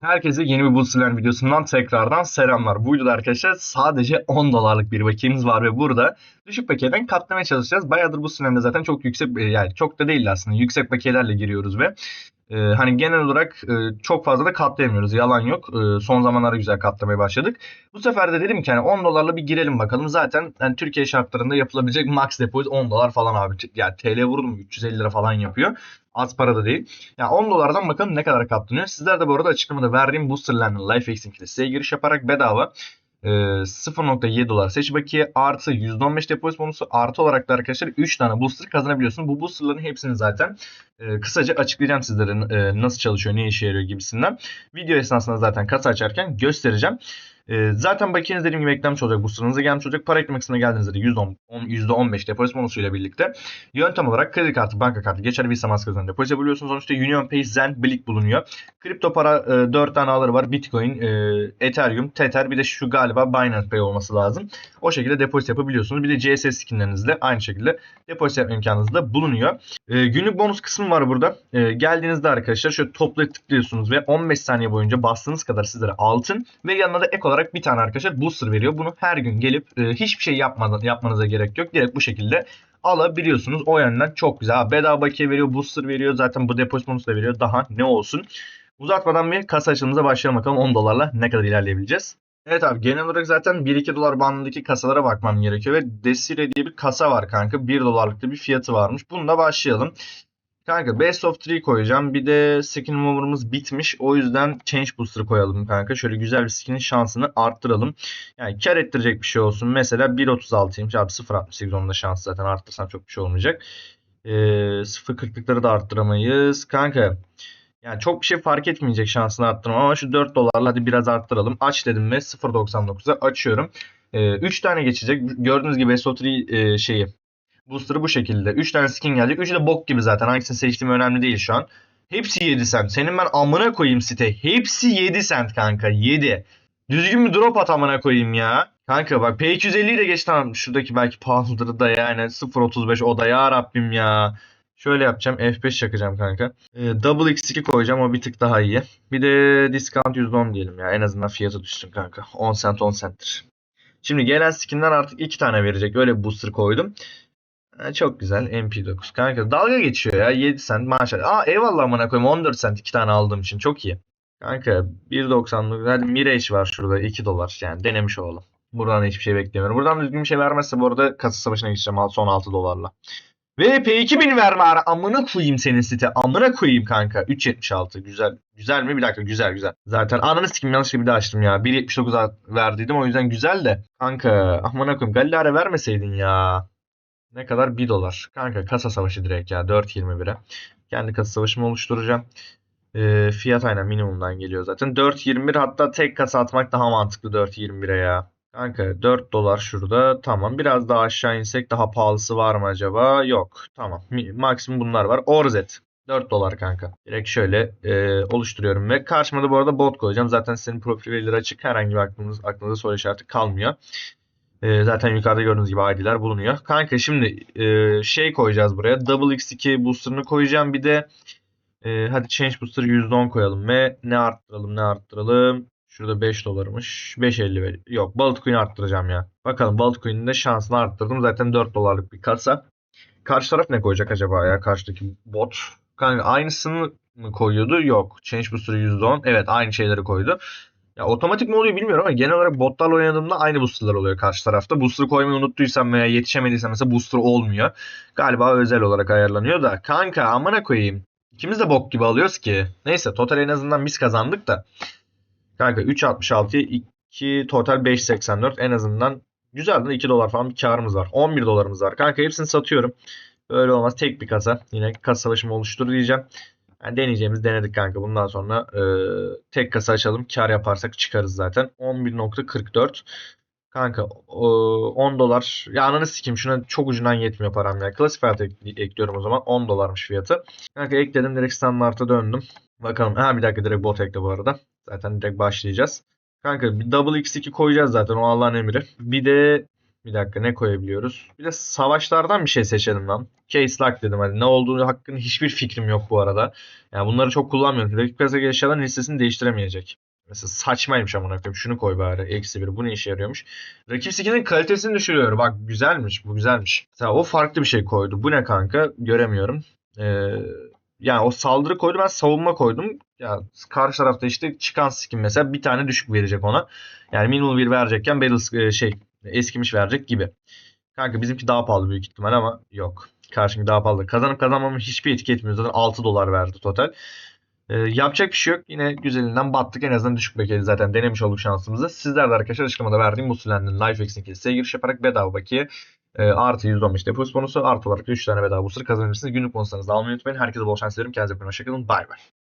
Herkese yeni bir Boostland videosundan tekrardan selamlar. Bu videoda arkadaşlar sadece 10 dolarlık bir bakiyemiz var ve burada düşük bakiyeden katlamaya çalışacağız. Bayağıdır Boostland'de zaten çok yüksek e, yani çok da değil aslında yüksek bakiyelerle giriyoruz ve e, hani genel olarak e, çok fazla da katlayamıyoruz. Yalan yok. E, son zamanlarda güzel katlamaya başladık. Bu sefer de dedim ki hani 10 dolarla bir girelim bakalım. Zaten yani Türkiye şartlarında yapılabilecek max depozit 10 dolar falan abi. Yani TL vurdum 350 lira falan yapıyor. Az para da değil. Yani 10 dolardan bakalım ne kadar katlanıyor. Sizler de bu arada açıklamada verdiğim Boosterland'ın ile siteye giriş yaparak bedava 0.7 dolar seç bakiye artı %15 depozit bonusu artı olarak da arkadaşlar 3 tane booster kazanabiliyorsunuz. Bu boosterların hepsini zaten e, kısaca açıklayacağım sizlere e, nasıl çalışıyor, ne işe yarıyor gibisinden. Video esnasında zaten kasa açarken göstereceğim. E, zaten bakiyeniz dediğim gibi eklenmiş olacak. Booster'ınıza gelmiş olacak. Para eklemek kısmına geldiğinizde de %10, %15 depozit bonusuyla birlikte. Yöntem olarak kredi kartı, banka kartı, geçerli Visa maskasından depozit yapabiliyorsunuz. Sonuçta UnionPay, Zen, Blik bulunuyor. Kripto para e, 4 tane ağları var. Bitcoin, e, Ethereum, Tether bir de şu galiba Binance Pay olması lazım. O şekilde depozit yapabiliyorsunuz. Bir de CSS skinlerinizle aynı şekilde depozit yapma imkanınız da bulunuyor. E, günlük bonus kısmı var burada. E, geldiğinizde arkadaşlar şöyle topla tıklıyorsunuz ve 15 saniye boyunca bastığınız kadar sizlere altın ve yanına da ek olarak bir tane arkadaşlar booster veriyor. Bunu her gün gelip e, hiçbir şey yapmadan yapmanıza gerek yok. Direkt bu şekilde alabiliyorsunuz. O yönden çok güzel. Bedava bakiye veriyor, booster veriyor. Zaten bu depozit da veriyor. Daha ne olsun. Uzatmadan bir kasa açılımıza başlayalım bakalım 10 dolarla ne kadar ilerleyebileceğiz. Evet abi genel olarak zaten 1-2 dolar bandındaki kasalara bakmam gerekiyor ve Desire diye bir kasa var kanka. 1 dolarlık bir fiyatı varmış. Bununla başlayalım. Kanka Best of 3 koyacağım. Bir de skin mover'ımız bitmiş. O yüzden Change Booster koyalım kanka. Şöyle güzel bir skinin şansını arttıralım. Yani kar ettirecek bir şey olsun. Mesela 1.36'ymış. Abi 0.68 onun da şansı zaten arttırsam çok bir şey olmayacak. Ee, 0.40'lıkları da arttıramayız. Kanka yani çok bir şey fark etmeyecek şansını arttırmam ama şu 4 dolarla hadi biraz arttıralım. Aç dedim ve 0.99'a açıyorum. 3 tane geçecek. Gördüğünüz gibi SO3 e, şeyi Booster'ı bu şekilde. 3 tane skin gelecek. 3'ü de bok gibi zaten. Hangisini seçtiğim önemli değil şu an. Hepsi 7 cent. Senin ben amına koyayım site. Hepsi 7 cent kanka. 7. Düzgün bir drop at amına koyayım ya. Kanka bak P250'yi de geç tamam. Şuradaki belki pahalıdır da yani 0.35 o da ya Rabbim ya. Şöyle yapacağım. F5 çakacağım kanka. Ee, double X2 koyacağım. O bir tık daha iyi. Bir de discount %10 diyelim ya. En azından fiyatı düşsün kanka. 10 cent 10 centtir. Şimdi gelen skinler artık 2 tane verecek. Öyle bir booster koydum. Çok güzel. MP9. Kanka dalga geçiyor ya. 7 cent maşallah. Aa eyvallah amına koyayım. 14 cent 2 tane aldığım için. Çok iyi. Kanka 1.90'lık. Hadi Mirage var şurada. 2 dolar. Yani denemiş olalım. Buradan hiçbir şey beklemiyorum. Buradan düzgün bir şey vermezse bu arada kasa savaşına geçeceğim. Son 6 dolarla. Ve P2000 verme ara. Amına koyayım senin site. Amına koyayım kanka. 3.76. Güzel. Güzel mi? Bir dakika. Güzel güzel. Zaten ananı sikim yanlışlıkla bir daha açtım ya. 1.79'a verdiydim. O yüzden güzel de. Kanka amına koyayım. Galilare vermeseydin ya. Ne kadar? 1 dolar. Kanka kasa savaşı direkt ya. 4.21'e. Kendi kasa savaşımı oluşturacağım. E, fiyat aynen minimumdan geliyor zaten. 4.21 hatta tek kasa atmak daha mantıklı 4.21'e ya. Kanka 4 dolar şurada. Tamam. Biraz daha aşağı insek daha pahalısı var mı acaba? Yok. Tamam. Maksimum bunlar var. Orzet. 4 dolar kanka. Direkt şöyle e, oluşturuyorum ve karşıma da bu arada bot koyacağım. Zaten senin profil verileri açık. Herhangi bir aklınız, aklınızda soru işareti kalmıyor. E, zaten yukarıda gördüğünüz gibi ID'ler bulunuyor. Kanka şimdi e, şey koyacağız buraya. Double X2 booster'ını koyacağım. Bir de e, hadi Change Booster %10 koyalım ve ne arttıralım ne arttıralım. Şurada 5 dolarmış. 5.50 ver. Yok Balık Coin'i arttıracağım ya. Bakalım Balık Coin'in de şansını arttırdım. Zaten 4 dolarlık bir kasa. Karşı taraf ne koyacak acaba ya? Karşıdaki bot. Kanka aynısını mı koyuyordu? Yok. Change Booster %10. Evet aynı şeyleri koydu. Ya otomatik mi oluyor bilmiyorum ama genel olarak botlarla oynadığımda aynı boosterlar oluyor karşı tarafta. Booster koymayı unuttuysam veya yetişemediysem mesela booster olmuyor. Galiba özel olarak ayarlanıyor da. Kanka amına koyayım. İkimiz de bok gibi alıyoruz ki. Neyse total en azından biz kazandık da. Kanka 3.66'ya 2 total 5.84 en azından güzel de 2 dolar falan bir karımız var. 11 dolarımız var. Kanka hepsini satıyorum. Böyle olmaz. Tek bir kasa. Yine kasa savaşımı oluştur diyeceğim. Yani deneyeceğimiz denedik kanka. Bundan sonra e, tek kasa açalım. Kar yaparsak çıkarız zaten. 11.44. Kanka 10 dolar. Ya ananı sikeyim şuna çok ucundan yetmiyor param ya. Classified ek- ekliyorum o zaman. 10 dolarmış fiyatı. Kanka ekledim direkt standart'a döndüm. Bakalım. Ha bir dakika direkt bot ekle bu arada. Zaten direkt başlayacağız. Kanka bir double x2 koyacağız zaten o Allah'ın emri. Bir de Bir dakika ne koyabiliyoruz? Bir de savaşlardan bir şey seçelim lan. Case lock dedim hadi. Ne olduğunu hakkında hiçbir fikrim yok bu arada. Yani bunları çok kullanmıyorum. Rakip kasa eşyaların listesini değiştiremeyecek. Mesela saçmaymış amına koyayım. Şunu koy bari. Eksi bir. Bu ne işe yarıyormuş? Rakip skill'in kalitesini düşürüyor. Bak güzelmiş. Bu güzelmiş. Mesela o farklı bir şey koydu. Bu ne kanka? Göremiyorum. Ee, yani o saldırı koydu. Ben savunma koydum. Ya karşı tarafta işte çıkan skin mesela bir tane düşük verecek ona. Yani minimal bir verecekken battle e, şey eskimiş verecek gibi. Kanka bizimki daha pahalı büyük ihtimal ama yok. Karşınki daha pahalı. Kazanıp kazanmamın hiçbir etki etmiyor. Zaten 6 dolar verdi total. Ee, yapacak bir şey yok. Yine güzelinden battık. En azından düşük bakiye zaten denemiş olduk şansımızı. Sizler de arkadaşlar açıklamada verdiğim bu silenden Lifex'in kilise giriş yaparak bedava bakiye e, artı 115 depo bonusu artı olarak da 3 tane bedava boostları kazanabilirsiniz. Günlük bonuslarınızı almayı unutmayın. Herkese bol şans dilerim. Kendinize bakın. Hoşçakalın. Bay bay.